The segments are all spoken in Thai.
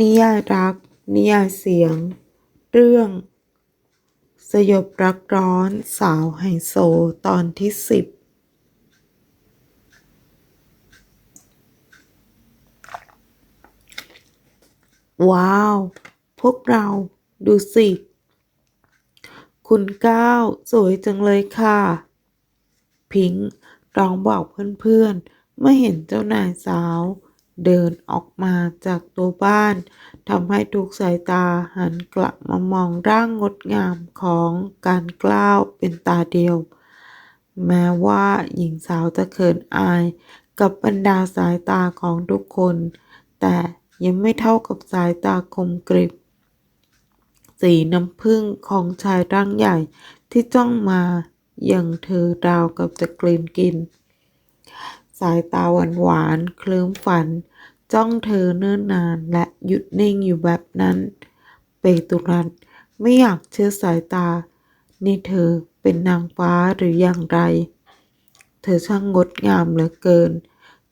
นิยายรัก นิยายเสียง เรื่อง สยบรักร้อนสาวไฮโซตอนที่สิบว้าว พวกเราดูสิ คุณก้าวสวยจังเลยค่ะ พิงค์ร้องบอกเพื่อนๆเมื่อเห็นเจ้านายสาว เดินออกมาจากตัวบ้านทำให้ทุกสายตาหันกลับมามองร่างงดงามของการกล้าวเป็นตาเดียว แม้ว่าหญิงสาวจะเขินอายกับบรรดาสายตาของทุกคน แต่ยังไม่เท่ากับสายตาคมกริบ สีน้ำผึ้งของชายร่างใหญ่ที่จ้องมาอย่างเธอราวกับจะกลืนกิน สายตาหวานหวานเคลิ้มฝัน จ้องเธอเนิ่นนานและหยุดนิ่งอยู่แบบนั้น เปตุรัสไม่อยากเชื่อสายตา นี่เธอเป็นนางฟ้าหรืออย่างไร เธอช่างงดงามเหลือเกิน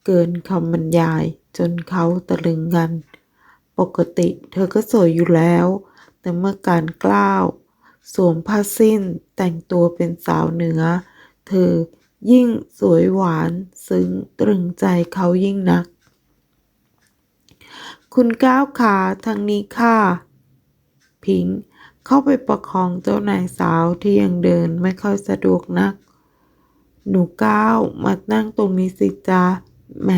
เกินคำบรรยายจนเขาตะลึงกัน ปกติเธอก็สวยอยู่แล้ว แต่เมื่อการกล้าว สวมผ้าสิ้นแต่งตัวเป็นสาวเหนือ เธอยิ่งสวยหวานซึ้งตรึงใจเขายิ่งนัก คุณก้าวขาทางนี้ค่ะ พิงเข้าไปประคองเจ้านายสาวที่ยังเดินไม่ค่อยสะดวกนัก หนูก้าวมานั่งตรงนี้สิจ้าแหม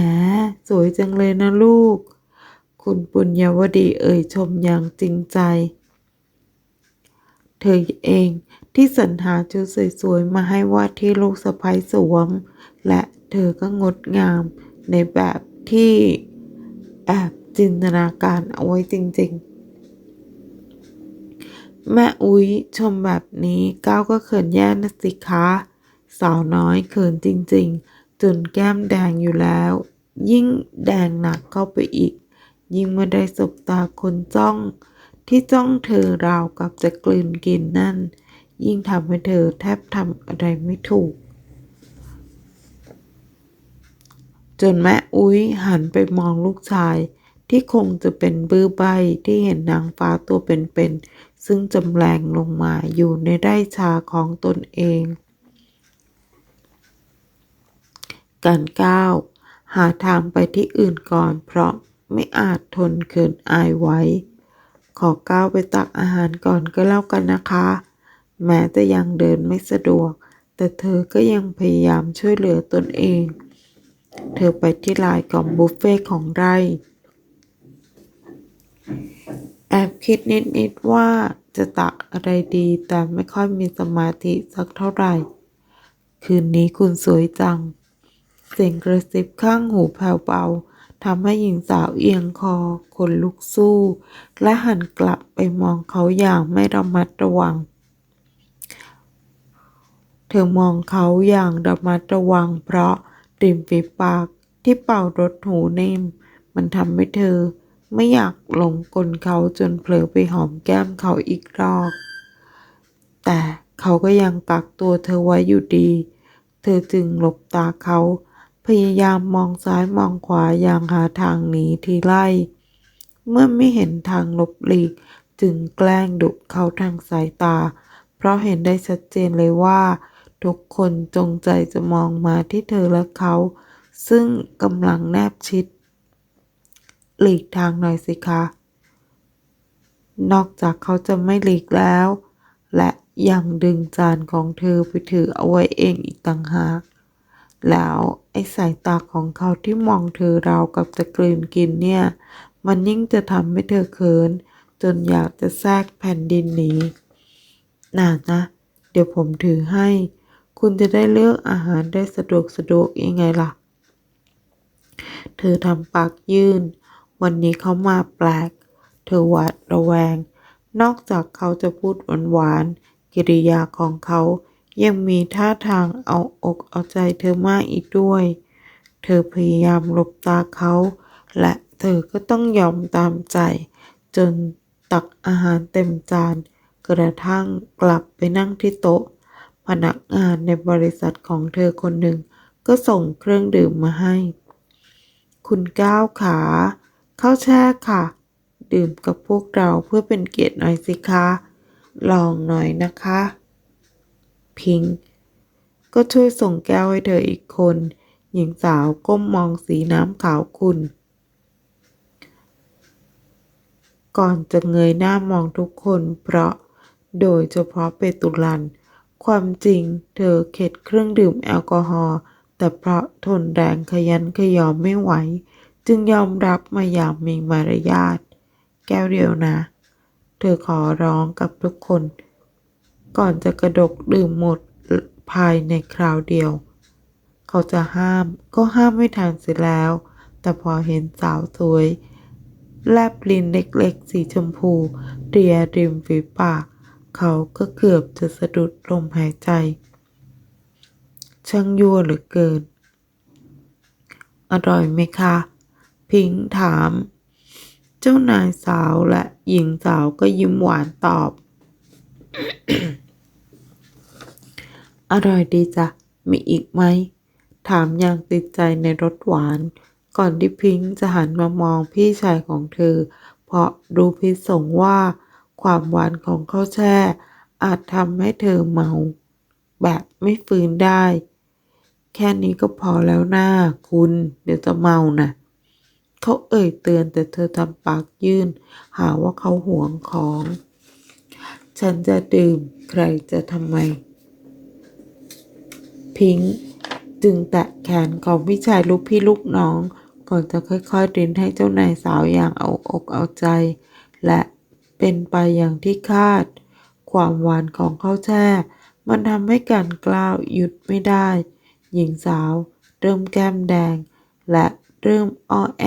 สวยจังเลยนะลูก คุณปุญญาวดีเอ่ยชมอย่างจริงใจ เธอเองที่สรรหาชุดสวยๆ มาให้ว่าที่ลูกสะใภ้สวม และเธอก็งดงามในแบบที่แอบ จินตนาการเอาไว้จริง ๆ แม่อุ๊ยชมแบบนี้ก้าวก็เขินแย่นะสิคะสาวน้อยเขินจริง ๆ จนแก้มแดงอยู่แล้ว ยิ่งแดงหนักเข้าไปอีก ยิ่งมื่อได้สบตาคนจ้อง ที่จ้องเธอราวกับจะกลืนกินนั่น ยิ่งทำให้เธอแทบทำอะไรไม่ถูกจนแม่อุ้ยหันไปมองลูกชาย ที่คงจะเป็นบื้อใบที่เห็นนางฟ้าตัวเป็นๆซึ่งจำแรงลงมาอยู่ในไร่ชาของตนเอง การก้าวหาทางไปที่อื่นก่อน เพราะไม่อาจทนเขินอายไว้ ขอก้าวไปตักอาหารก่อนก็แล้วกันนะคะ แม้จะยังเดินไม่สะดวก แต่เธอก็ยังพยายามช่วยเหลือตนเอง เธอไปที่ลายกล่องบุฟเฟ่ของไร่ แอบคิดนิดๆว่าจะตักอะไรดีแต่ไม่ค่อยมีสมาธิสักเท่าไหร่ คืนนี้คุณสวยจัง เสียงกระซิบข้างหูแผ่วเบาทำให้หญิงสาวเอียงคอขนลุกสู้ และหันกลับไปมองเขาอย่างไม่ระมัดระวัง เธอมองเขาอย่างระมัดระวัง เพราะริมฝีปากที่เป่ารถหูเนมมันทำให้เธอ ไม่อยากหลงกลเขาจนเผลอไปหอมแก้มเขาอีกรอบ แต่เขาก็ยังกักตัวเธอไว้อยู่ดี เธอจึงหลบตาเขา พยายามมองซ้ายมองขวาอย่างหาทางหนีทีไล่ เมื่อไม่เห็นทางหลบหลีกจึงแกล้งดุเขาทางสายตา เพราะเห็นได้ชัดเจนเลยว่า ทุกคนจงใจจะมองมาที่เธอและเขา ซึ่งกำลังแนบชิด หลีกทางหน่อยสิคะ นอกจากเขาจะไม่หลีกแล้ว และยังดึงจานของเธอไปถือเอาไว้เองอีกต่างหาก แล้วไอ้สายตาของเขาที่มองเธอราวกับจะกลืนกินเนี่ย มันยิ่งจะทำให้เธอเขิน จนอยากจะแทรกแผ่นดินหนีน่านะ เดี๋ยวผมถือให้ คุณจะได้เลือกอาหารได้สะดวกสะดวกยังไงล่ะ เธอทำปากยื่น วันนี้เขามาแปลก เธอหวาดระแวง นอกจากเขาจะพูดหวานๆ กิริยาของเขา ยังมีท่าทางเอาอกเอาใจเธอมากอีกด้วย เธอพยายามหลบตาเขา และเธอก็ต้องยอมตามใจ จนตักอาหารเต็มจาน กระทั่งกลับไปนั่งที่โต๊ะ พนักงานในบริษัทของเธอคนหนึ่งก็ส่งเครื่องดื่มมาให้ คุณก้าวขา ข้าวแช่ค่ะ ดื่มกับพวกเราเพื่อเป็นเกียรติหน่อยสิคะ ลองหน่อยนะคะ พิงก็ช่วยส่งแก้วให้เธออีกคน หญิงสาวก้มมองสีน้ำขาวขุ่นก่อนจะเงยหน้ามองทุกคนเพราะโดยเฉพาะเปตุลัน ความจริงเธอเข็ดเครื่องดื่มแอลกอฮอล์แต่เพราะทนแรงขยันขยอมไม่ไหว จึงยอมรับมาอย่างมีมารยาท แก้วเดียวนะ เธอขอร้องกับทุกคน ก่อนจะกระดกดื่มหมดภายในคราวเดียว เขาจะห้ามก็ห้ามไม่ทันเสียแล้ว แต่พอเห็นสาวสวย แลบลิ้นเล็กๆ สีชมพูเรียริมฝีปาก เขาก็เกือบจะสะดุดลมหายใจ ช่างยั่วเหลือเกิน อร่อยไหมคะ พิงถาม เจ้านายสาวและหญิงสาวก็ยิ้มหวานตอบ อร่อยดีจ้ะ มีอีกไหม ถามอย่างติดใจในรสหวาน ก่อนที่พิงจะหันมามองพี่ชายของเธอ เพราะรู้พิสงว่าความหวานของข้าวแช่ อาจทำให้เธอเมา แบบไม่ฟื้นได้ แค่นี้ก็พอแล้วนะคุณ เดี๋ยวจะเมานะ เขาเอ่ยเตือนแต่เธอทำปากยื่น หาว่าเขาหวงของ ฉันจะดื่มใครจะทำไม พิงค์จึงแตะแขนของพี่ชายลูกพี่ลูกน้อง ก่อนจะค่อยๆรินให้เจ้านายสาวอย่างเอาอกเอาใจ และเป็นไปอย่างที่คาด ความหวานของข้าวแช่ มันทำให้การกล้าวหยุดไม่ได้ หญิงสาวเริ่มแก้มแดง และ เริ่มอ้อแอ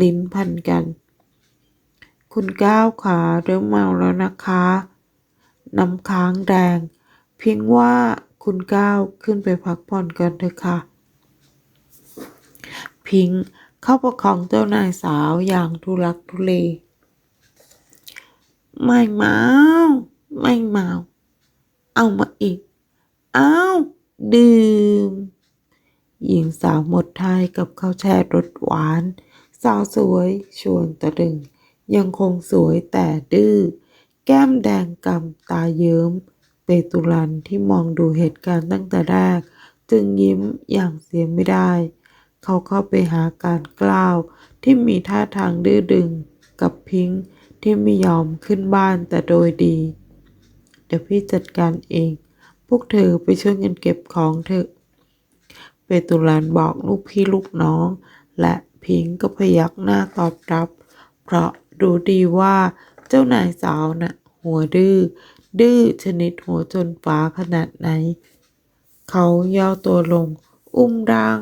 ลิ้นพันกัน คุณก้าวขาเริ่มเมาแล้วนะคะ น้ำค้างแดง เพียงว่าคุณก้าวขึ้นไปพักผ่อนกันเถอะค่ะ พิงเข้าประคองเจ้านายสาวอย่างทุลักทุเล ไม่เมา ไม่เมา เอามาอีก เอาดื่ม หญิงสาวหมดท้ายกับข้าวแช่รสหวาน สาวสวยชวนตะลึง ยังคงสวยแต่ดื้อ แก้มแดงกำตาเยิ้ม เปตุลันที่มองดูเหตุการณ์ตั้งแต่แรก จึงยิ้มอย่างเสียไม่ได้ เขาเข้าไปหาการกล่าว ที่มีท่าทางดื้อดึง กับพิงค์ที่ไม่ยอมขึ้นบ้านแต่โดยดี เดี๋ยวพี่จัดการเอง พวกเธอไปช่วยกันเก็บของเถอะ เปตุลันบอกลูกพี่ลูกน้อง และพิงค์ก็พยักหน้าตอบรับ เพราะรู้ดีว่าเจ้านายสาวน่ะหัวดื้อดื้อชนิดหัวจนฟ้าขนาดไหน เขาย่อตัวลง อุ้มร่าง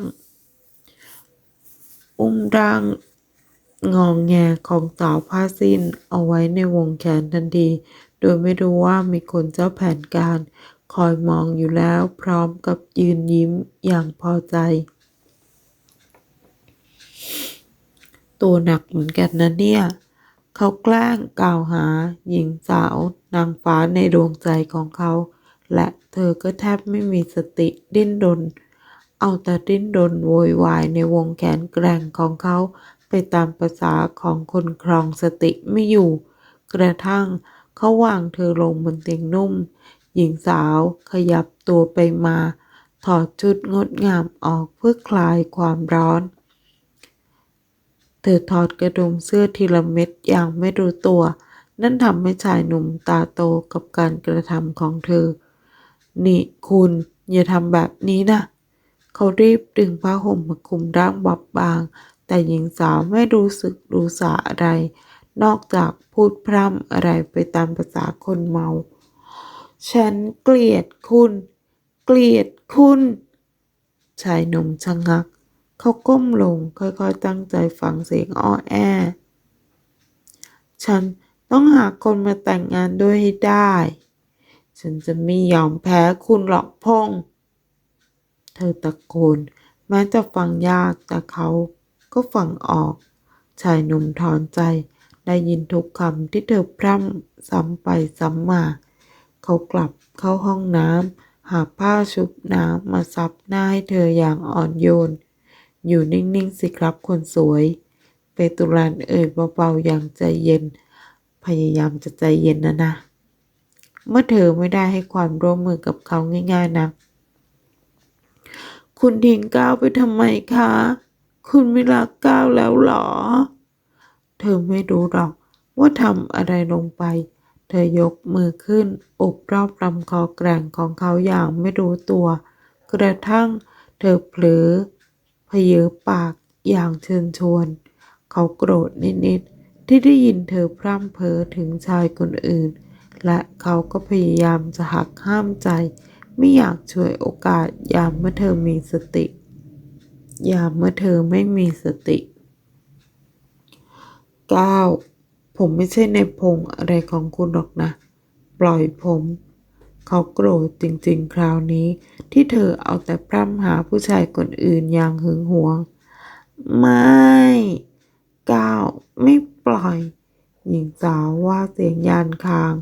อุ้มร่าง งองแงของสาวผ้าสิ้นเอาไว้ในวงแขนทันที โดยไม่รู้ว่ามีคนเจ้าแผนการ คอยมองอยู่แล้วพร้อมกับยืนยิ้มอย่างพอใจ ตัวหนักเหมือนกันนะเนี่ย เขาแกล้งกล่าวหาหญิงสาวนางฟ้าในดวงใจของเขา และเธอก็แทบไม่มีสติดิ้นรนเอาแต่ดิ้นรนโวยวายในวงแขนแกร่งของเขาไปตามภาษาของคนครองสติไม่อยู่ กระทั่งเขาวางเธอลงบนเตียงนุ่ม หญิงสาวขยับตัวไปมา ถอดชุดงดงามออกเพื่อคลายความร้อน เธอถอดกระดุมเสื้อทีละเม็ดอย่างไม่รู้ตัว นั่นทำให้ชายหนุ่มตาโตกับการกระทำของเธอ นี่คุณอย่าทำแบบนี้นะ เขารีบดึงผ้าห่มมาคลุมร่างบอบบาง แต่หญิงสาวไม่รู้สึกรู้สาอะไร นอกจากพูดพร่ำอะไรไปตามภาษาคนเมา ฉันเกลียดคุณ เกลียดคุณ ชายหนุ่มชะงัก เขาก้มลงค่อยๆตั้งใจฟังเสียงอ้อแอ ฉันต้องหาคนมาแต่งงานด้วยให้ได้ ฉันจะไม่ยอมแพ้คุณหรอกพง เธอตะโกนแม้จะฟังยากแต่เขาก็ฟังออก ชายหนุ่มถอนใจได้ยินทุกคำที่เธอพร่ำซ้ำไปซ้ำมา เขากลับเข้าห้องน้ำหาผ้าชุบน้ำมาซับหน้าให้เธออย่างอ่อนโยน อยู่นิ่งๆสิครับคนสวย เปตุรันเอ่ยเบาๆอย่างใจเย็น พยายามจะใจเย็นนะนะ เมื่อเธอไม่ได้ให้ความร่วมมือกับเขาง่ายๆนะคุณทิ้งก้าวไปทำไมคะ คุณไม่รักก้าวแล้วหรอ เธอไม่รู้หรอกว่าทำอะไรลงไป เธอยกมือขึ้นอบรอบลำคอแกร่งของเขาอย่างไม่รู้ตัว กระทั่งเธอเผลอเพเยอปากอย่างเชิญชวน เขาโกรธนิดๆ ที่ได้ยินเธอพร่ำเพ้อถึงชายคนอื่น และเขาก็พยายามจะหักห้ามใจ ไม่อยากช่วยโอกาสยามเมื่อเธอมีสติ ยามเมื่อเธอไม่มีสติก้า ผมไม่ใช่ในพงอะไรของคุณหรอกนะ ปล่อยผม เขาโกรธจริงๆ คราวนี้ ที่เธอเอาแต่พร่ำหาผู้ชายคนอื่นอย่างหึงหวง ไม่ก้าวไม่ปล่อย หญิงสาวว่าเสียงยานคาง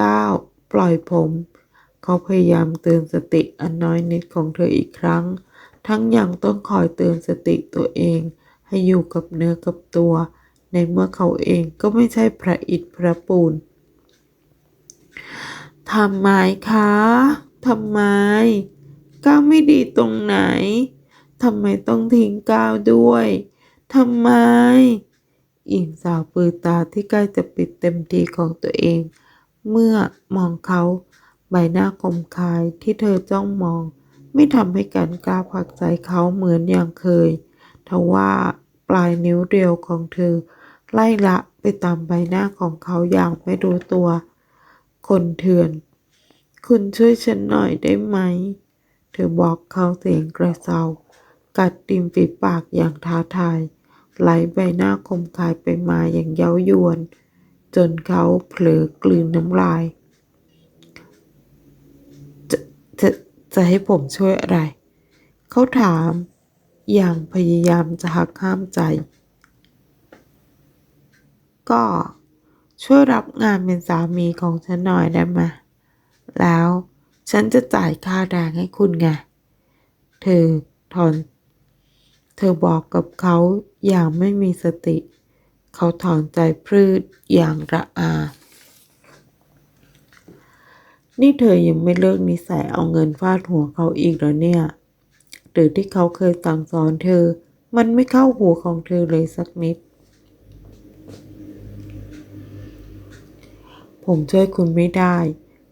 ก้าวปล่อยผม เขาพยายามเตือนสติอันน้อยนิดของเธออีกครั้ง ทั้งยังต้องคอยเตือนสติตัวเอง ให้อยู่กับเนื้อกับตัว ในเมื่อเขาเองก็ไม่ใช่พระอิฐพระปูนทำไมคะทำไม ก้าวไม่ดีตรงไหนทำไมต้องทิ้งก้าวด้วยทำไม หญิงสาวปือตาที่ใกล้จะปิดเต็มทีของตัวเอง เมื่อมองเขาใบหน้าคมคายที่เธอจ้องมอง ไม่ทำให้การกล้าผลักใจเขาเหมือนอย่างเคยทว่าปลายนิ้วเรียวของเธอ ไล่ละไปตามใบหน้าของเขาอย่างไม่รู้ตัว คนเถื่อน คุณช่วยฉันหน่อยได้ไหม เธอบอกเขาเสียงกระเซา กัดริมฝีปากอย่างท้าทาย ไหลใบหน้าคมคายไปมาอย่างเย้ายวน จนเขาเผลอกลืนน้ำลาย จะจะจะให้ผมช่วยอะไร เขาถาม อย่างพยายามจะหักห้ามใจ ก็ช่วยรับงานเป็นสามีของฉันหน่อยได้ไหมแล้วฉันจะจ่ายค่าแรงให้คุณไง เธอถอน เธอบอกกับเขาอย่างไม่มีสติ เขาถอนใจพืดอย่างระอา นี่เธอยังไม่เลิกนิสัยเอาเงินฟาดหัวเขาอีกเหรอเนี่ยหรือที่เขาเคยสั่งสอนเธอ มันไม่เข้าหัวของเธอเลยสักนิด ผมช่วยคุณไม่ได้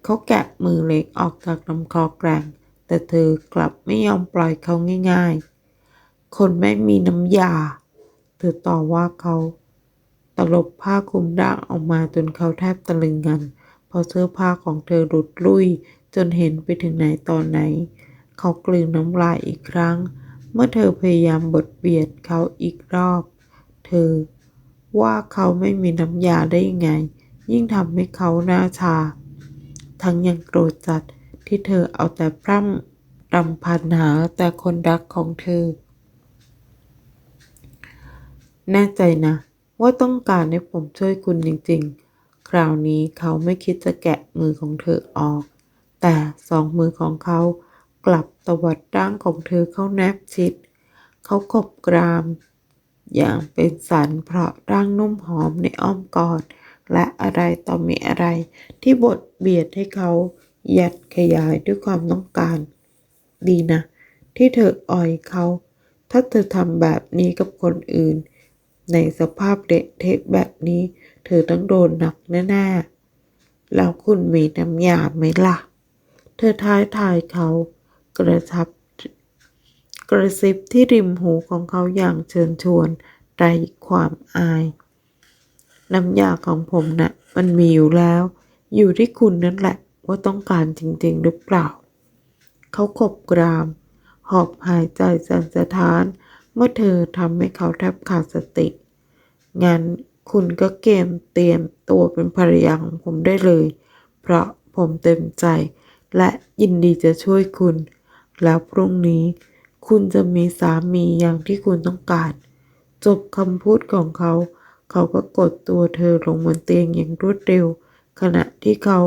เขาแกะมือเล็กออกจากลำคอแกร่ง แต่เธอกลับไม่ยอมปล่อยเขาง่ายๆ คนไม่มีน้ำยา เธอต่อว่าเขาตลบผ้าคลุมร่างออกมาจนเขาแทบตะลึงกันเพอเสื้อผ้าของเธอหลุดลุ่ยจนเห็นไปถึงไหนตอนไหน เขากลืนน้ำลายอีกครั้ง เมื่อเธอพยายามบดเบียดเขาอีกรอบ เธอว่าเขาไม่มีน้ำยาได้ยังไง ยิ่งทำให้เขาหน้าชา ทั้งยังโกรธจัดที่เธอเอาแต่พร่ำรำพันหาแต่คนรักของเธอ แน่ใจนะ ว่าต้องการให้ผมช่วยคุณจริง ๆ คราวนี้เขาไม่คิดจะแกะมือของเธอออก แต่สองมือของเขากลับตวัดร่างของเธอเข้าแนบชิด เขากบกราม อย่างเป็นสันเพราะร่างนุ่มหอมในอ้อมกอด และอะไรต่อมีอะไร ที่บดเบียดให้เขายัดขยายด้วยความต้องการ ดีนะ ที่เธออ่อยเขา ถ้าเธอทำแบบนี้กับคนอื่น ในสภาพเละเทะแบบนี้ เธอต้องโดนหนักแน่ๆ แล้วคุณมีน้ำยาไหมล่ะ เธอท้ายทายเขากระชับกระซิบที่ริมหูของเขาอย่างเชิญชวนไรความอาย น้ำยาของผมนะ่ะมันมีอยู่แล้ว อยู่ที่คุณนั่นแหละ ว่าต้องการจริงๆหรือเปล่า เขาขบกราม หอบหายใจสั่นสะท้าน เมื่อเธอทำให้เขาแทบขาดสติ งั้นคุณก็เกมเตรียมตัวเป็นภรรยาของผมได้เลย เพราะผมเต็มใจ และยินดีจะช่วยคุณ แล้วพรุ่งนี้ คุณจะมีสามีอย่างที่คุณต้องการ จบคำพูดของเขา เขาก็กดตัวเธอลงบนเตียงอย่างรวดเร็ว ขณะที่เขา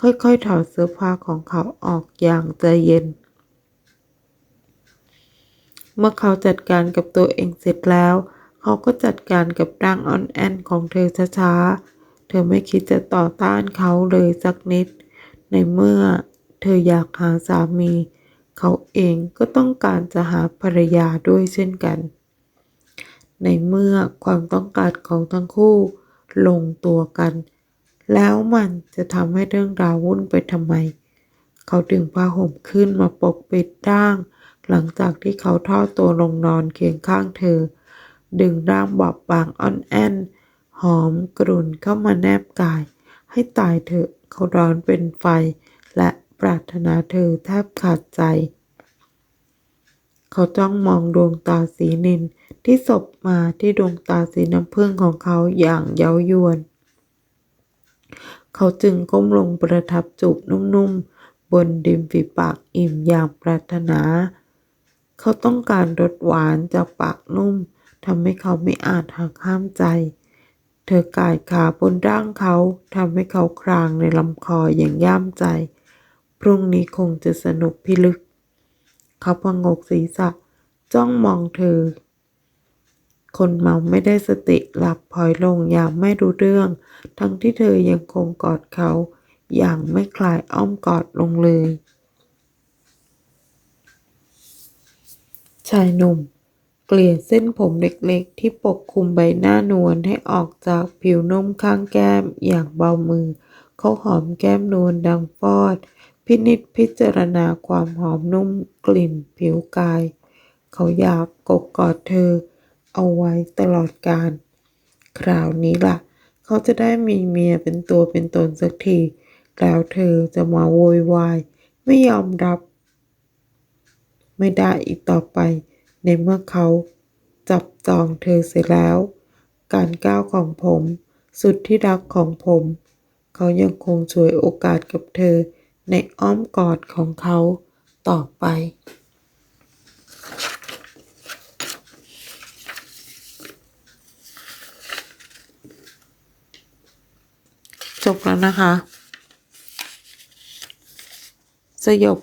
ค่อยๆถอดเสื้อผ้าของเขาออกอย่างใจเย็น เมื่อเขาจัดการกับตัวเองเสร็จแล้ว เขาก็จัดการกับร่างอ่อนแอนของเธอช้าๆ เธอไม่คิดจะต่อต้านเขาเลยสักนิด ในเมื่อเธออยากหาสามี เขาเองก็ต้องการจะหาภรรยาด้วยเช่นกัน ในเมื่อความต้องการของทั้งคู่ลงตัวกัน แล้วมันจะทำให้เรื่องราววุ่นไปทำไม เขาดึงผ้าห่มขึ้นมาปกปิดร่าง หลังจากที่เขาทอดตัวลงนอนเคียงข้างเธอ ดึงร่างบอบบางอ่อนแอนหอมกรุ่นเข้ามาแนบกาย ให้ตายเถอะเขาร้อนเป็นไฟ และปรารถนาเธอแทบขาดใจ เขาจ้องมองดวงตาสีนินที่สบมาที่ดวงตาสีน้ำผึ้งของเขาอย่างเย้ายวน เขาจึงก้มลงประทับจูบนุ่มๆ บนริมฝีปากอิ่มอย่างปรารถนา เขาต้องการรสหวานจากปากนุ่มทำให้เขาไม่อาจหักห้ามใจ เธอกายขาบนร่างเขาทำให้เขาครางในลำคออย่างย่ามใจ พรุ่งนี้คงจะสนุกพิลึก เขาพงกศีรษะ จ้องมองเธอ คนเมาไม่ได้สติหลับพลอยลงอย่างไม่รู้เรื่อง ทั้งที่เธอยังคงกอดเขา อย่างไม่คลายอ้อมกอดลงเลย ชายหนุ่ม เกลี่ยเส้นผมเล็กๆ ที่ปกคลุมใบหน้านวลให้ออกจากผิวนุ่มข้างแก้มอย่างเบามือ เขาหอมแก้มนวลดังฟอด พินิจพิจารณาความหอมนุ่มกลิ่นผิวกาย เขาอยากกกกอดเธอ เอาไว้ตลอดกาลคราวนี้ล่ะ เขาจะได้มีเมียเป็นตัวเป็นตนสักที แล้วเธอจะมาโวยวายไม่ยอมรับ ไม่ได้อีกต่อไป ในเมื่อเขาจับจองเธอเสร็จแล้ว การก้าวของผม สุดที่รักของผม เขายังคงช่วยโอกาสกับเธอ ในอ้อมกอดของเขาต่อไป จบแล้วนะคะ สยบ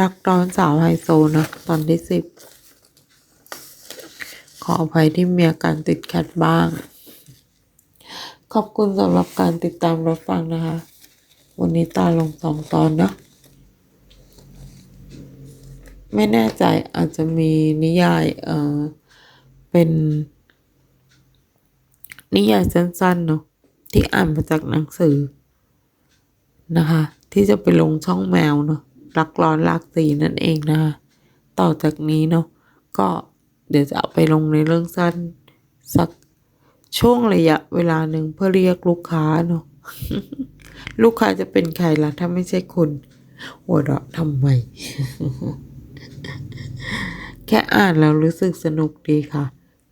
รักร้อนสาวไฮโซนะตอนที่สิบขออภัยที่มีอาการติดขัดบ้าง ขอบคุณสำหรับการติดตามรับฟังนะคะ วันนี้ตาลงสองตอนเนะ ไม่แน่ใจอาจจะมีนิยายเอ่อเป็น นิยายสั้นๆเนาะที่อ่านมาจากหนังสือนะคะ ที่จะไปลงช่องแมวเนาะรักร้อนรักสีนั่นเองนะคะต่อจากนี้เนาะก็เดี๋ยวจะเอาไปลงในเรื่องสั้นสักช่วงระยะเวลาหนึ่งเพื่อเรียกลูกค้าเนาะ ลูกค้าจะเป็นใครล่ะ ถ้าไม่ใช่คุณหัวเราะทำไม แค่อ่านแล้วรู้สึกสนุกดีค่ะ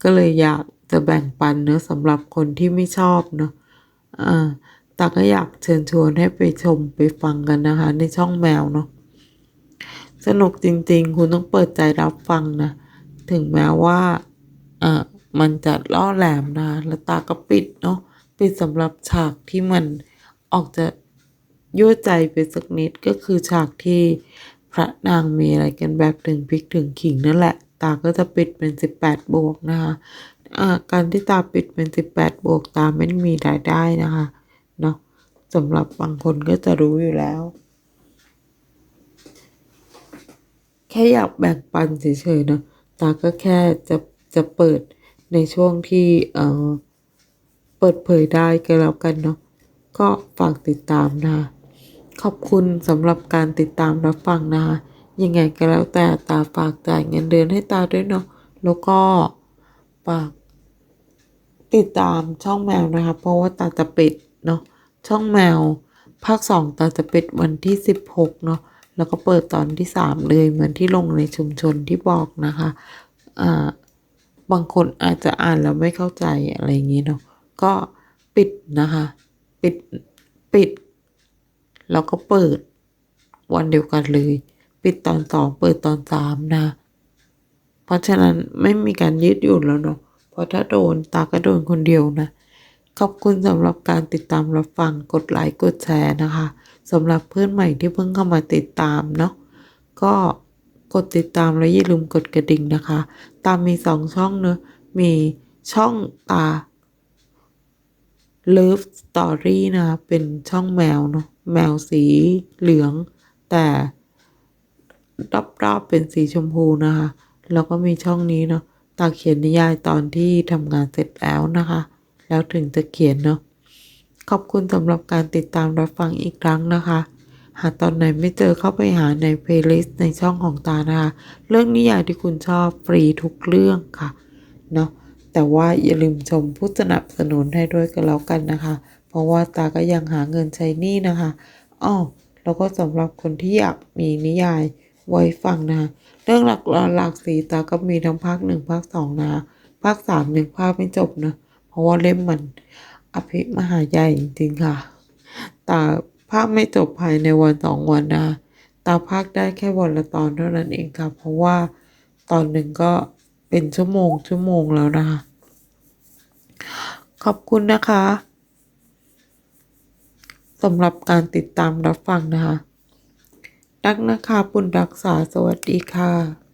ก็เลยอยากจะแบ่งปันเนอะสำหรับคนที่ไม่ชอบเนอะอ่าตาก็อยากเชิญชวนให้ไปชมไปฟังกันนะคะ ในช่องแมวเนาะสนุกจริงๆ คุณต้องเปิดใจรับฟังนะ ถึงแม้ว่าอ่ามันจะล่อแหลมนะ แล้วตาก็ปิดเนาะปิดสำหรับฉากที่มัน ออกจะยั่วใจไปสักนิดก็คือฉากที่พระนางมีอะไรกันแบบถึงพริกถึงขิงนั่นแหละ ตาก็จะปิดเป็นสิบแปดบวกนะคะการที่ตาปิดเป็นสิบแปดบวกตาไม่มีรายได้นะคะเนาะสำหรับบางคนก็จะรู้อยู่แล้ว แค่อยากแบ่งปันเฉยๆนะตาก็แค่จะจะเปิดในช่วงที่เอ่อเปิดเผยได้ก็แล้วกันเนาะ ก็ฝากติดตามนะ ขอบคุณสำหรับการติดตามรับฟังนะ ยังไงก็แล้วแต่ตาฝากจ่ายเงินเดือนให้ตาด้วยเนาะ แล้วก็ฝากติดตามช่องแมวนะคะ เพราะว่าตาจะปิดเนาะ ช่องแมว ภาคสองตาจะปิดวันที่สิบหกเนาะ แล้วก็เปิดตอนที่สามเลยเหมือนที่ลงในชุมชนที่บอกนะคะ อ่า บางคนอาจจะอ่านแล้วไม่เข้าใจอะไรอย่างนี้เนาะ ก็ปิดนะคะ ปิดปิด แล้วก็เปิด วันเดียวกันเลย ปิดตอนสองเปิดตอนสามนะ เพราะฉะนั้นไม่มีการยืดหยุ่นแล้วเนาะเพราะถ้าโดนตาก็โดนคนเดียวนะ ขอบคุณสำหรับการติดตามรับฟังกดไลค์กดแชร์นะคะสำหรับเพื่อนใหม่ที่เพิ่งเข้ามาติดตามเนาะก็กดติดตามแล้วอย่าลืมกดกระดิ่งนะคะ ตามมีสองช่องเนอะมีช่องตา Love Story นะเป็นช่องแมวเนาะแมวสีเหลือง แต่รอบๆเป็นสีชมพูนะคะ แล้วก็มีช่องนี้เนาะตาเขียนนิยายตอนที่ทำงานเสร็จแล้วนะคะ แล้วถึงจะเขียนเนาะขอบคุณสำหรับการติดตามรับฟังอีกครั้งนะคะ หากตอนไหนไม่เจอเข้าไปหาในเพลย์ลิสต์ในช่องของตานะคะ เรื่องนิยายที่คุณชอบฟรีทุกเรื่องค่ะเนาะ แต่ว่าอย่าลืมชมผู้สนับสนุนให้ด้วยกันแล้วกันนะคะ เพราะว่าตาก็ยังหาเงินใช้หนี้นะคะอ้อแล้วก็สำหรับคนที่อยากมีนิยายไว้ฟังนะคะเรื่องหลักหลากสีตาก็มีทั้งภาคหนึ่งภาคสองนะคะภาคสามหนึ่งภาคไม่จบนะเพราะว่าเล่มมันอภิมหาใหญ่จริงๆค่ะ ตาภาคไม่จบภายในวันสองวันนะตาภาคได้แค่วันละตอนเท่านั้นเองค่ะ เพราะว่าตอนหนึ่งก็เป็นชั่วโมงชั่วโมงแล้วนะคะ ขอบคุณนะคะสำหรับการติดตามรับฟังนะคะ รักนะคะปุณรักษาสวัสดีค่ะ